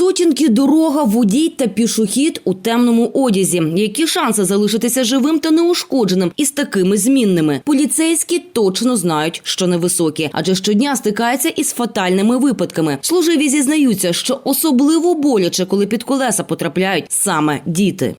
Сутінки, дорога, водій та пішохід у темному одязі. Які шанси залишитися живим та неушкодженим із такими змінними? Поліцейські точно знають, що невисокі, адже щодня стикаються із фатальними випадками. Служиві зізнаються, що особливо боляче, коли під колеса потрапляють саме діти.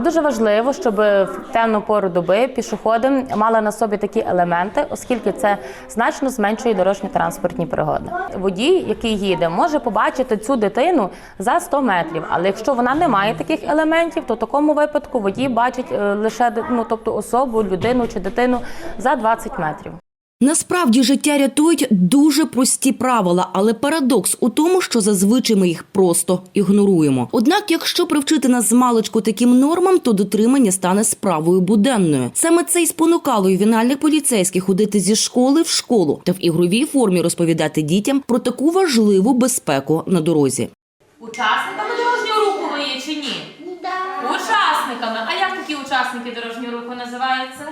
Дуже важливо, щоб в темну пору доби пішоходи мали на собі такі елементи, оскільки це значно зменшує дорожньо-транспортні пригоди. Водій, який їде, може побачити цю дитину за 100 метрів. Але якщо вона не має таких елементів, то в такому випадку водій бачить е, лише ну, тобто особу, людину чи дитину за 20 метрів. Насправді життя рятують дуже прості правила, але парадокс у тому, що зазвичай ми їх просто ігноруємо. Однак, якщо привчити нас з маличку таким нормам, то дотримання стане справою буденною. Саме це й спонукало ювенальних поліцейських ходити зі школи в школу та в ігровій формі розповідати дітям про таку важливу безпеку на дорозі. Учасниками дорожнього руху ви є чи ні? Учасниками. А як такі учасники дорожнього руху називаються?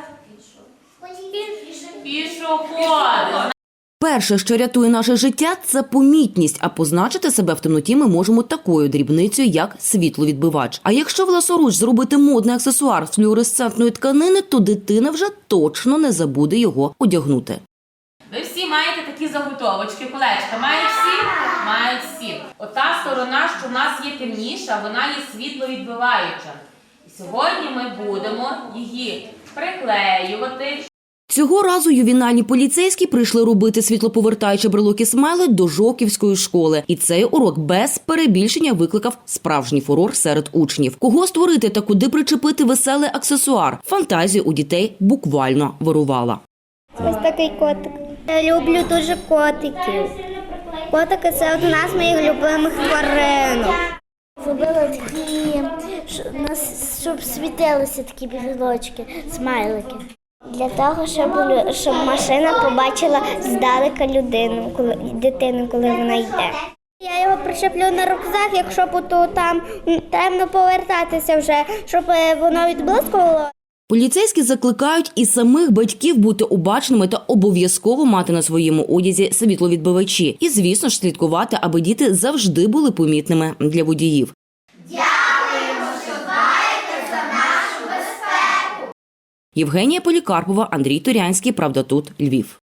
Пішоходи. Перше, що рятує наше життя, це помітність. А позначити себе в темноті ми можемо такою дрібницею, як світловідбивач. А якщо власоруч зробити модний аксесуар з флюоресцентної тканини, то дитина вже точно не забуде його одягнути. Ви всі маєте такі заготовочки, колечка. Мають всі? Мають всі. Ота сторона, що в нас є темніша, вона є світловідбиваюча. Сьогодні ми будемо її приклеювати. Цього разу ювінальні поліцейські прийшли робити світлоповертаючі брелоки смайли до Жоківської школи. І цей урок без перебільшення викликав справжній фурор серед учнів. Кого створити та куди причепити веселий аксесуар? Фантазія у дітей буквально вирувала. Ось такий котик. Я люблю дуже котиків. Котики це одна з моїх любимих тваринок. Зробили такі, щоб світилися такі білочки, смайлики. Для того, щоб, щоб машина побачила здалека людину, коли дитину, коли вона йде. Я його причеплю на рюкзак, якщо буду там темно повертатися вже, щоб е, воно відблискувало. Поліцейські закликають і самих батьків бути обачними та обов'язково мати на своєму одязі світловідбивачі. І, звісно ж, слідкувати, аби діти завжди були помітними для водіїв. Євгенія Полікарпова, Андрій Турянський. Правда, тут Львів.